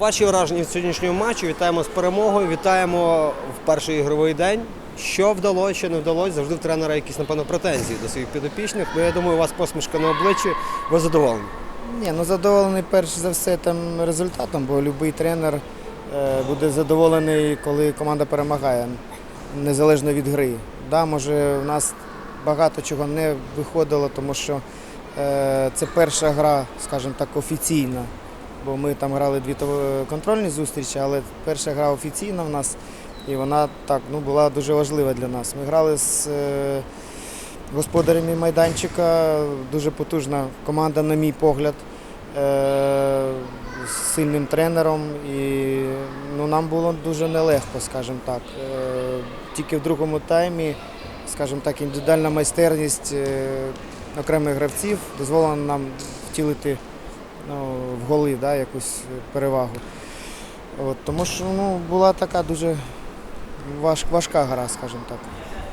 Ваші враження від сьогоднішнього матчу. Вітаємо з перемогою. Вітаємо в перший ігровий день. Що вдалося, що не вдалося, завжди в тренера якісь, напевно, претензії до своїх підопічних. Ну, я думаю, у вас посмішка на обличчі, ви задоволені. Ні, ну задоволений перш за все там результатом, бо будь-який тренер е, буде задоволений, коли команда перемагає, незалежно від гри. Да, може, у нас багато чого не виходило, тому що е, це перша гра, скажімо так, офіційна. Бо ми там грали дві контрольні зустрічі, але перша гра офіційна в нас, і вона так ну, була дуже важлива для нас. Ми грали з е, господарями майданчика, дуже потужна команда, на мій погляд, е, з сильним тренером. І ну, нам було дуже нелегко, скажімо так. Е, Тільки в другому таймі, скажімо так, індивідуальна майстерність е, окремих гравців дозволила нам втілити ну, в голи да, якусь перевагу. От, тому що ну, була така дуже важ, важка гра, скажімо так.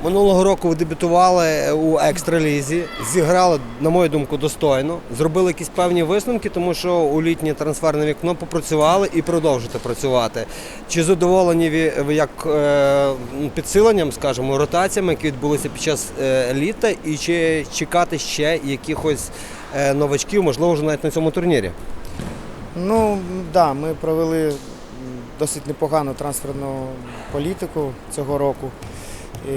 Минулого року ви дебютували у екстралізі, зіграли, на мою думку, достойно, зробили якісь певні висновки, тому що у літнє трансферне вікно попрацювали і продовжите працювати. Чи задоволені ви як е, підсиленням, скажімо, ротаціями, які відбулися під час е, літа, і чи чекати ще якихось е, новачків, можливо, вже навіть на цьому турнірі? Ну, так, да, ми провели досить непогану трансферну політику цього року. І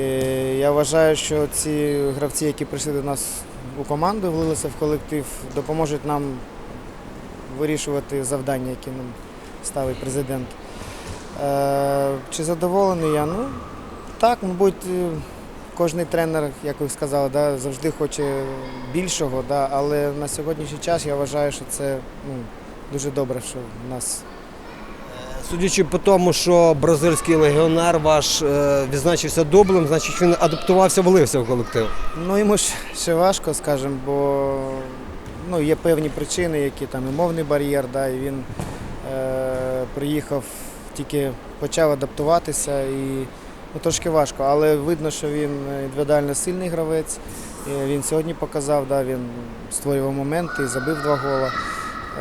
я вважаю, що ці гравці, які прийшли до нас у команду, влилися в колектив, допоможуть нам вирішувати завдання, які нам ставить президент. Е, чи задоволений я? Ну, так, мабуть, е, кожен тренер, як ви сказали, да, завжди хоче більшого, да, але на сьогоднішній час я вважаю, що це ну, дуже добре, що в нас Судячи по тому, що бразильський легіонер ваш е, відзначився дублем, значить він адаптувався, влився в колектив. Ну, йому ж ще важко, скажімо, бо ну, є певні причини, які там і мовний бар'єр, да, і він е, приїхав, тільки почав адаптуватися і ну, трошки важко. Але видно, що він індивідуально сильний гравець. І він сьогодні показав, да, він створював моменти, і забив два гола.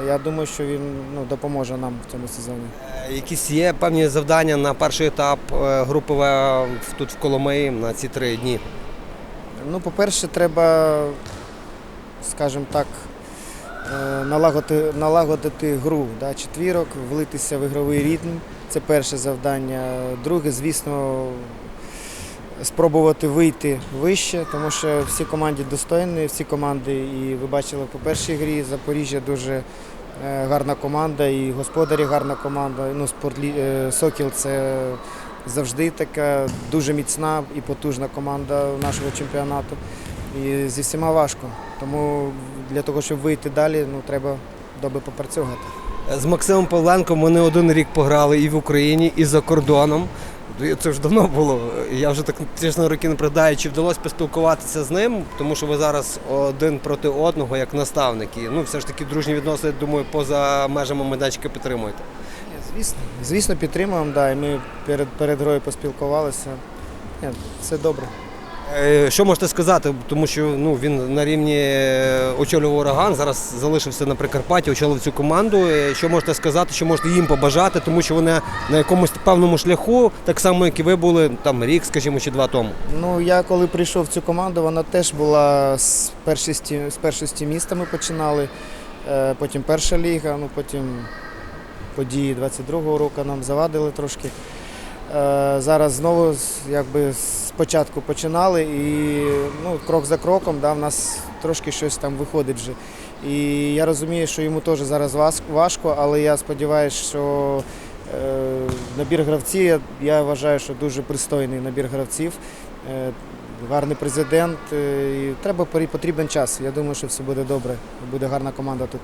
Я думаю, що він ну, допоможе нам в цьому сезоні. Е, Якісь є певні завдання на перший етап е, в- тут в Коломиї на ці три дні. Ну, по-перше, треба, скажімо так, е, налагодити, налагодити гру, да, четвірок, влитися в ігровий ритм. Це перше завдання. Друге, звісно, спробувати вийти вище, тому що всі команди достойні, всі команди, і ви бачили по першій грі, Запоріжжя дуже е, гарна команда, і господарі гарна команда. Ну, спортлі... е, Сокіл це завжди така дуже міцна і потужна команда нашого чемпіонату. І зі всіма важко. Тому для того, щоб вийти далі, ну, треба доби попрацювати. З Максимом Павленком ми не один рік пограли і в Україні, і за кордоном. І Це вже давно було. Я вже так тісно роки не пригадаю, чи вдалося поспілкуватися з ним, тому що ви зараз один проти одного, як наставники. Ну, все ж таки дружні відносини, думаю, поза межами майданчика підтримуєте. Звісно, звісно, підтримуємо, да, і ми перед, перед грою поспілкувалися. Ні, все добре. Е, Що можете сказати? Тому що ну, він на рівні е, очолював ураган, зараз залишився на Прикарпатті, очолив цю команду. Е, Що можете сказати, що можете їм побажати, тому що вони на якомусь певному шляху, так само, як і ви були там рік, скажімо, чи два тому. Ну, я коли прийшов в цю команду, вона теж була з першості, з першості міста ми починали, потім перша ліга, ну потім події 22-го року нам завадили трошки. Е, Зараз знову якби спочатку починали і ну, крок за кроком да, в нас трошки щось там виходить вже. І я розумію, що йому теж зараз важко, але я сподіваюся, що е, набір гравців, я, вважаю, що дуже пристойний набір гравців. Е, Гарний президент. І треба потрібен час. Я думаю, що все буде добре. Буде гарна команда тут.